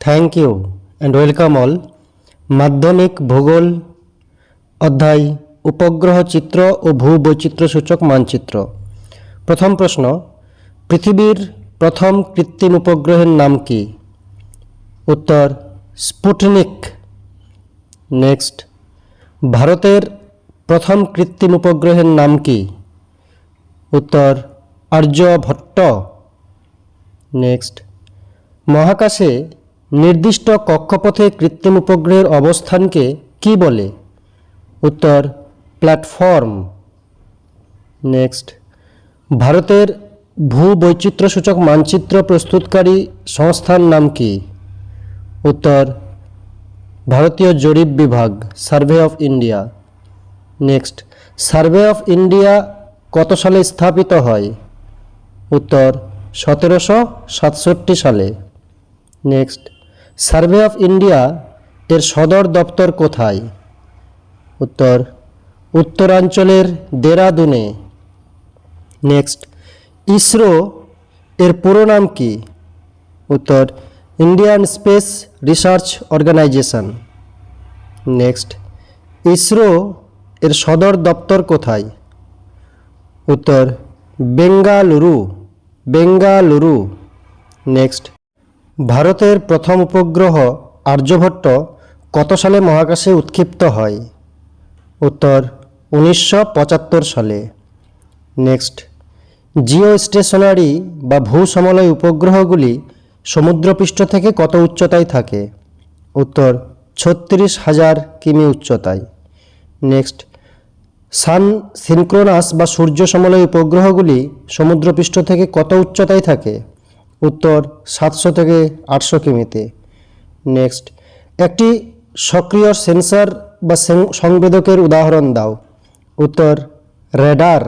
Thank you and welcome all মাধ্যমিক ভূগোল অধ্যায় উপগ্রহ চিত্র ও ভূবৈচিত্র্য সূচক মানচিত্র। প্রথম প্রশ্ন, পৃথিবীর প্রথম কৃত্রিম উপগ্রহের নাম কি? উত্তর, স্পুটনিক। নেক্সট, ভারতের প্রথম কৃত্রিম উপগ্রহের নাম কি? উত্তর আর্যভট্ট নেক্সট, মহাকাশে নির্দিষ্ট কক্ষপথে কৃত্রিম উপগ্রহের অবস্থানকে কি বলে? উত্তর, প্ল্যাটফর্ম। নেক্সট। ভারতের ভূবৈচিত্র্যসূচক মানচিত্র প্রস্তুতকারী সংস্থার নাম কি? উত্তর, ভারতীয় জরিপ বিভাগ, survey of India. Next. Survey of India কত সালে স্থাপিত হয়? উত্তর, সতেরোশো সাতষট্টি সালে। নেক্সট। সার্ভে অফ ইন্ডিয়া এর সদর দপ্তর কোথায়? উত্তর, উত্তরাঞ্চলের দেরাদুনে। নেক্সট, ইসরো এর পুরো নাম কি? উত্তর, Indian space research organisation. Next, ISRO এর সদর দপ্তর কোথায়? উত্তর, বেঙ্গালুরু। বেঙ্গালুরু। নেক্সট ভারতের প্রথম উপগ্রহ আর্যভট্ট কত সালে মহাকাশে উৎক্ষিপ্ত হয়? উত্তর, উনিশশো পঁচাত্তর সালে। নেক্সট জিও স্টেশনারি বা ভূসমলয় উপগ্রহগুলি সমুদ্রপৃষ্ঠ থেকে কত উচ্চতায় থাকে? উত্তর, ছত্রিশ হাজার কিমি উচ্চতায়। নেক্সট, সান সিনক্রোনাস বা সূর্য সমলয় উপগ্রহগুলি সমুদ্রপৃষ্ঠ থেকে কত উচ্চতায় থাকে? উত্তর সাতশো থেকে আটশো কিমিতে। নেক্সট, একটি সক্রিয় সেন্সর বা সংবেদকের উদাহরণ দাও। উত্তর, রেডার।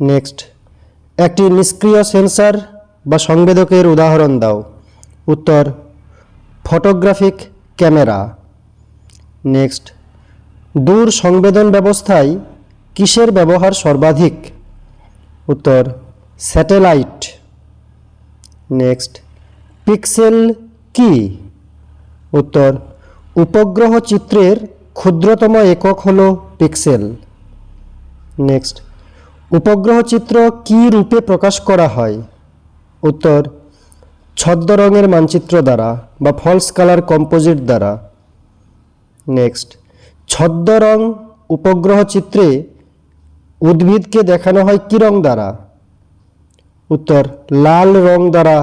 নেক্সট, একটি নিষ্ক্রিয় সেন্সর বা সংবেদকের উদাহরণ দাও। উত্তর, ফটোগ্রাফিক ক্যামেরা। নেক্সট, দূর সংবেদন ব্যবস্থায় কিসের ব্যবহার সর্বাধিক? উত্তর, স্যাটেলাইট। নেক্সট। পিক্সেল কি? উত্তর, উপগ্রহ চিত্রের ক্ষুদ্রতম একক হল পিক্সেল। নেক্সট, উপগ্রহ চিত্র কি রূপে প্রকাশ করা হয়? উত্তর, ছদ্ম রঙের মানচিত্র দ্বারা বা ফলস কালার কম্পোজিট দ্বারা। নেক্সট, ছদ্ম রং উপগ্রহ চিত্রে উদ্ভিদকে দেখানো হয় কি রং দ্বারা? উত্তর, লাল রং দ্বারা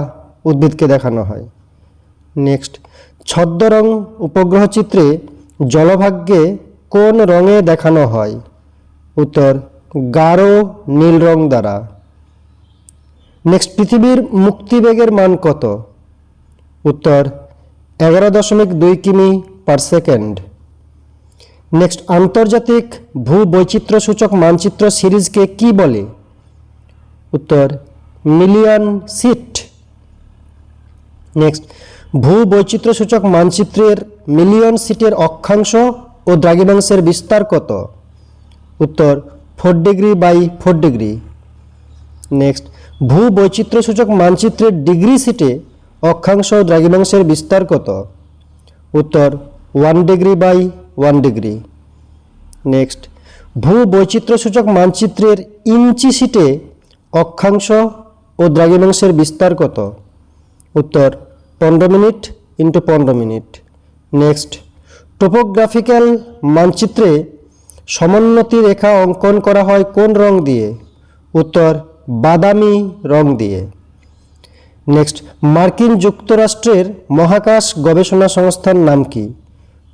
উদ্ভিদকে দেখানো হয়। নেক্সট, ছদ্ম রং উপগ্রহ চিত্রে জলভাগ্যে কোন রঙে দেখানো হয়? উত্তর, গাঢ় নীল রং দ্বারা। নেক্সট, পৃথিবীর মুক্তিবেগের মান কত? উত্তর, এগারো দশমিক দুই কিমি পার সেকেন্ড। নেক্সট, আন্তর্জাতিক ভূবৈচিত্র্য সূচক মানচিত্র সিরিজকে কি বলে? উত্তর মিলিয়ন সিট। নেক্সট ভূবৈচিত্র্য সূচক মানচিত্রের মিলিয়ন সিটের অক্ষাংশ ও দ্রাঘিমাংশের বিস্তার কত? উত্তর four degree by four degree next ভূবৈচিত্র্য সূচক মানচিত্রের ডিগ্রি সিটে অক্ষাংশ ও দ্রাঘিমাংশের বিস্তার কত? উত্তর one degree by one degree next ভূবৈচিত্র্য সূচক মানচিত্রের ইঞ্চি সিটে অক্ষাংশ ও দ্রাঘিমাংশের বিস্তার কত? উত্তর, পনেরো মিনিট ইন্টু পনেরো মিনিট। নেক্সট, টোপোগ্রাফিক্যাল মানচিত্রে সমোন্নতি রেখা অঙ্কন করা হয় কোন রং দিয়ে? উত্তর, বাদামি রং দিয়ে। নেক্সট, মার্কিন যুক্তরাষ্ট্রের মহাকাশ গবেষণা সংস্থার নাম কি?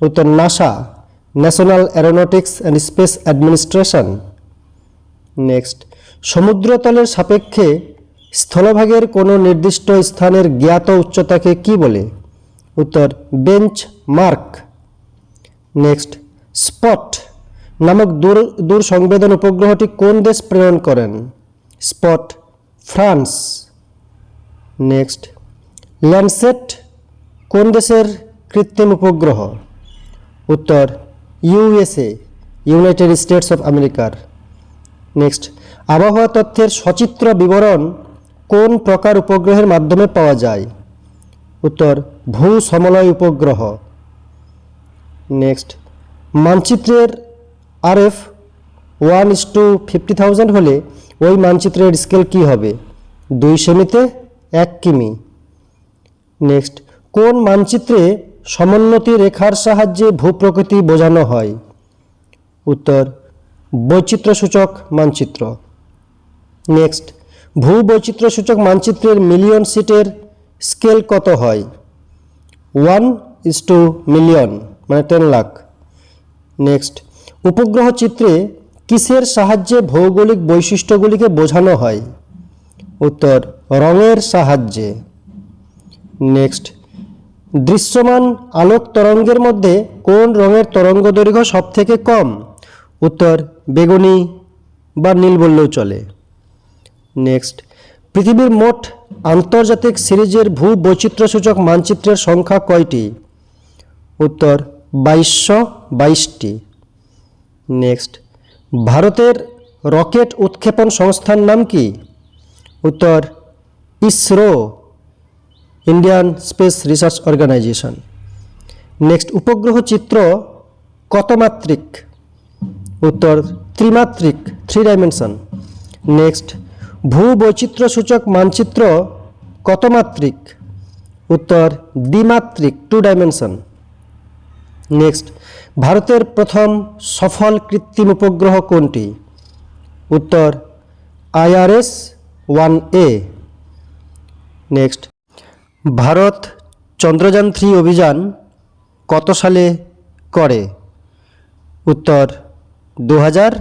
উত্তর, NASA, national aeronautics and space administration. Next, সমুদ্রতলের সাপেক্ষে স্থলভাগের কোনো নির্দিষ্ট স্থানের জ্ঞাত উচ্চতাকে কি বলে? উত্তর, বেঞ্চ মার্ক। নেক্সট, স্পট নামক দূর দূর সংবেদন উপগ্রহটি কোন দেশ প্রেরণ করেন? Spot, France. নেক্সট, ল্যান্ডসেট কোন দেশের কৃত্রিম উপগ্রহ? উত্তর ইউএসএ ইউনাইটেড স্টেটস অফ আমেরিকার। নেক্সট, আবহাওয়া তথ্যের সচিত্র বিবরণ কোন প্রকার উপগ্রহের মাধ্যমে পাওয়া যায়? উত্তর ভূ সমলয় উপগ্রহ। নেক্সট, মানচিত্রের RF one is to fifty thousand হলে ওই মানচিত্রের স্কেল কি হবে? দুই সেমিতে এক কিমি। নেক্সট, কোন মানচিত্রে সমোন্নতি রেখার সাহায্যে ভূপ্রকৃতি বোঝানো হয়? উত্তর, বৈচিত্র্যসূচক মানচিত্র। নেক্সট ভূ বৈচিত্র্যসূচক মানচিত্রের মিলিয়ন সিটের স্কেল কত হয়? ওয়ান ইস টু মিলিয়ন মানে টেন লাখ। নেক্সট উপগ্রহ চিত্রে কিসের সাহায্যে ভৌগোলিক বৈশিষ্ট্যগুলিকে বোঝানো হয়? উত্তর, রঙের সাহায্যে। নেক্সট দৃশ্যমান আলোক তরঙ্গের মধ্যে কোন রঙের তরঙ্গ দৈর্ঘ্য সবথেকে কম? উত্তর, বেগুনি বা নীল বললেও চলে। নেক্সট। পৃথিবীর মোট আন্তর্জাতিক সিরিজের ভূ বৈচিত্র্যসূচক মানচিত্রের সংখ্যা কয়টি? উত্তর, বাইশশো বাইশটি। নেক্সট, ভারতের রকেট উৎক্ষেপণ সংস্থার নাম কি? উত্তর, ISRO, Indian space research organisation. Next, উপগ্রহ চিত্র কত মাত্রিক উত্তর, ত্রিমাত্রিক, থ্রি ডাইমেনশন। নেক্সট ভূ বৈচিত্র্যসূচক মানচিত্র কত মাত্রিক উত্তর, দ্বিমাত্রিক টু ডাইমেনশন নেক্সট ভারতের প্রথম সফল কৃত্রিম উপগ্রহ কোনটি? উত্তর, IRS one A. Next Bharat Chandrayaan three অভিযান কত সালে করে? উত্তর দু হাজার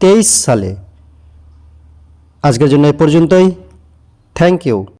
তেইশ সালে। আজকের জন্য এ পর্যন্তই। Thank you